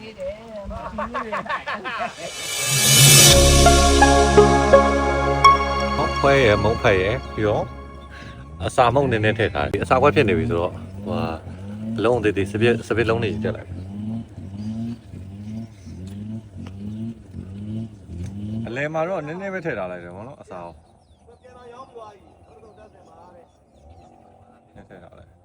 သေးတယ်မကြည့်ဘူးလေဟောခွဲရယ်မုံဖက်ရယ်ပြီးတော့အစာမုံနည်းနည်းထည့်ထားတယ်အစာခွဲဖြစ်နေပြီဆိုတော့ဟိုဟာအလုံးသေးသေးစပစ်စပစ်လုံးတွေတက်လိုက်အလဲမှာတော့နည်းနည်းပဲထည့်ထားလိုက်တယ်ဗောနော်အစာကိုပြန်တော့ရောင်းသွားပြီဟုတ်တော့တက်တယ်ပါတဲ့ထည့်ထားလိုက်ကဲ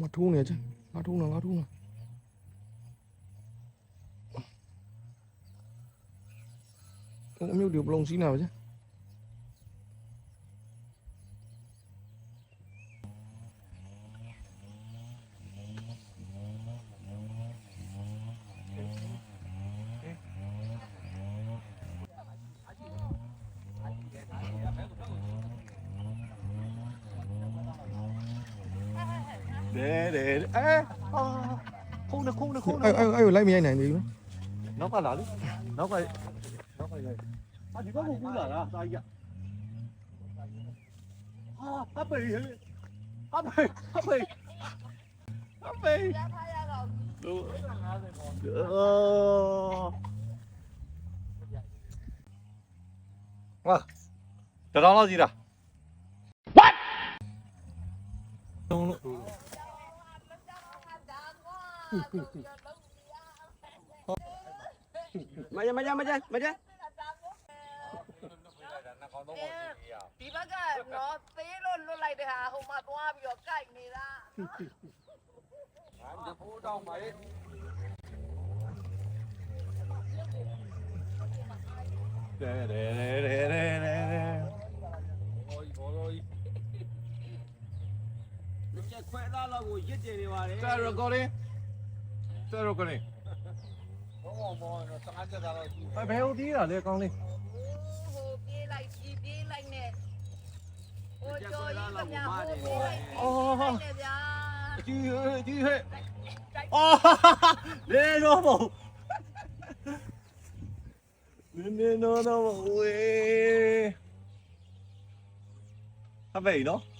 맞통이야지 가통나 가통나 không biết điệp lông xí nào chứ. တဲတဲအဲဟာခုံးနခုံးနခုံးနအဲ့အဲ့အဲ့ကိုလိုက်မရိုက်နိုင်သေးဘူးနော်နောက်ကလာလေနောက်ကနောက်ကလာအာဒီဘက်ကိုကူးလာတာစာကြီးကဟာအပေဟဲ့အပေအပေအပေရထားရတော့တို့အော်ဟာတတော်လောက်ကြီးလား what တုံးလို့ မကြမကြမကြမကြ ဒီဘက်ကနော်သေးလို့လွတ်လိုက်တဲ့ဟာဟိုမှာသွားပြီးတော့ကြိုက်နေတာ ဒဲဒဲဒဲဒဲဒဲဒဲ ချက်ခွဲသားလောက်ကိုရစ်တယ်နေပါတယ် Start recording. Start recording. ဘောဘောဘောတော့တခါချက်သားတော့ရှိအဘယ်ကိုတီးတာလဲကောင်းလေးဟိုပြေးလိုက်ကြီးပြေးလိုက်နဲ့ဟိုကြော်ကြီးကများဟိုပြေးလိုက်အော်နဲ့ဗျာအကြီးဟဲ့အကြီးဟဲ့အော်လေတော့ဘောနင်းနေတော့တော့ဝေးဟ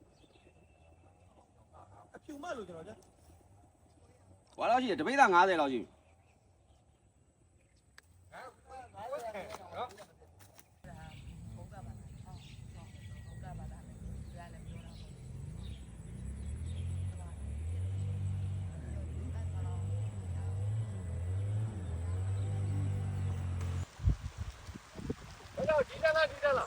ကြီးတယ်ကြီးတယ်ဒီဘက်ကလည်းကြီးတယ် အဲ့ဒါရစ်လို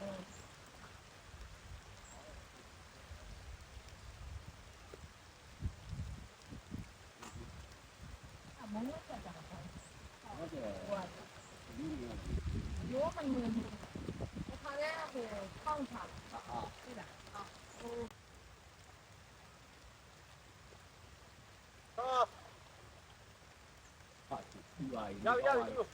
嗯。要要要